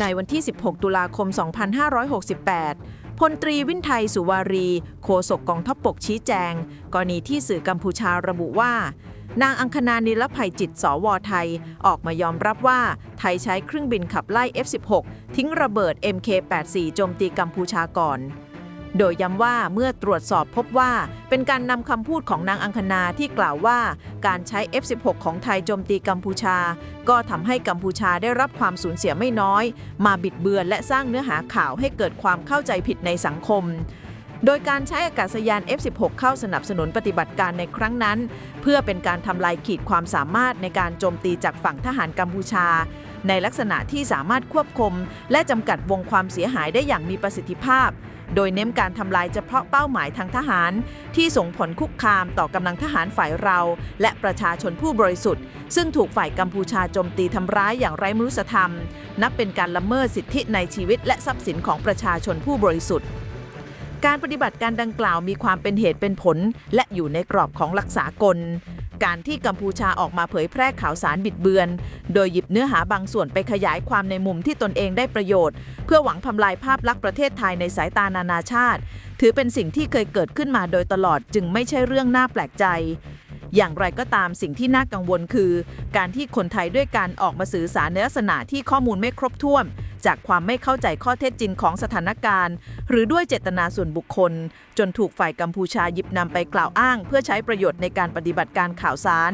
ในวันที่ 16 ตุลาคม 2568 พลตรีวินไทยสุวารี โฆษกกองทัพบกชี้แจง กรณีที่สื่อกัมพูชาระบุว่า นางอังคณานิลภัยจิตสวไทย ออกมายอมรับว่า ไทยใช้เครื่องบินขับไล่ F-16 ทิ้งระเบิด MK-84 โจมตีกัมพูชาก่อน โดยย้ำว่าเมื่อตรวจสอบพบว่าเป็นการนำคำพูดของนางอังคณาที่กล่าวว่าการใช้ F-16 ของไทยโจมตีกัมพูชา ก็ทำให้กัมพูชาได้รับความสูญเสียไม่น้อย มาบิดเบือนและสร้างเนื้อหาข่าวให้เกิดความเข้าใจผิดในสังคมโดยการใช้อากาศยาน F-16 เข้าสนับสนุนปฏิบัติการในครั้งนั้น เพื่อเป็นการทำลายขีดความสามารถในการโจมตีจากฝั่งทหารกัมพูชา ในลักษณะที่สามารถควบคุม และจำกัดวงความเสียหายได้อย่างมีประสิทธิภาพ โดยเน้นการทำลายเฉพาะเป้าหมายทางทหาร ที่ส่งผลคุกคามต่อกำลังทหารฝ่ายเรา และประชาชนผู้บริสุทธิ์ ซึ่งถูกฝ่ายกัมพูชาโจมตีทำร้ายอย่างไร้มนุษยธรรม นับเป็นการละเมิดสิทธิในชีวิตและทรัพย์สินของประชาชนผู้บริสุทธิ์ การปฏิบัติการดังกล่าวมีความเป็นเหตุเป็นผล และอยู่ในกรอบของหลักษากล การที่กัมพูชาออกมาเผยแพร่ข่าวสารบิดเบือน โดยหยิบเนื้อหาบางส่วนไปขยายความในมุมที่ตนเองได้ประโยชน์ เพื่อหวังทำลายภาพลักษณ์ประเทศไทยในสายตานานาชาติ ถือเป็นสิ่งที่เคยเกิดขึ้นมาโดยตลอดจึงไม่ใช่เรื่องน่าแปลกใจ อย่างไรก็ตามสิ่งที่น่ากังวลคือ การที่คนไทยด้วยการออกมาสื่อสารในลักษณะที่ข้อมูลไม่ครบถ้วน จากความไม่เข้าใจข้อเท็จจริงของสถานการณ์ หรือด้วยเจตนาส่วนบุคคล จนถูกฝ่ายกัมพูชาหยิบนำไปกล่าวอ้าง เพื่อใช้ประโยชน์ในการปฏิบัติการข่าวสาร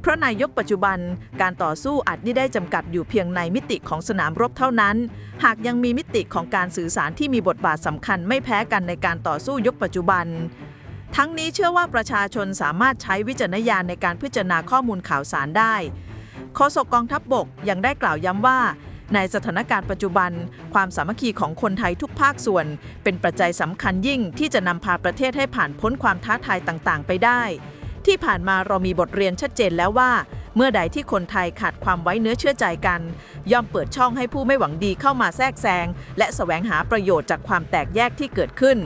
เพราะนายกปัจจุบันการต่อสู้อาจไม่ได้จำกัดอยู่เพียงในมิติของสนามรบเท่านั้น หากยังมีมิติของการสื่อสารที่มีบทบาทสำคัญไม่แพ้กันในการต่อสู้ยกปัจจุบัน ทั้งนี้เชื่อว่าประชาชนสามารถใช้วิจารณญาณในการพิจารณาข้อมูลข่าวสารได้โฆษกกองทัพบบกยังได้กล่าวย้ำว่า ในสถานการณ์ปัจจุบัน ความสามัคคีของคนไทยทุกภาคส่วน เป็นปัจจัยสำคัญยิ่งที่จะนำพาประเทศให้ผ่านพ้นความท้าทายต่างๆ ไปได้ ที่ผ่านมาเรามีบทเรียนชัดเจนแล้วว่า เมื่อใดที่คนไทยขาดความไว้เนื้อเชื่อใจกัน ย่อมเปิดช่องให้ผู้ไม่หวังดีเข้ามาแทรกแซงและแสวงหาประโยชน์จากความแตกแยกที่เกิดขึ้น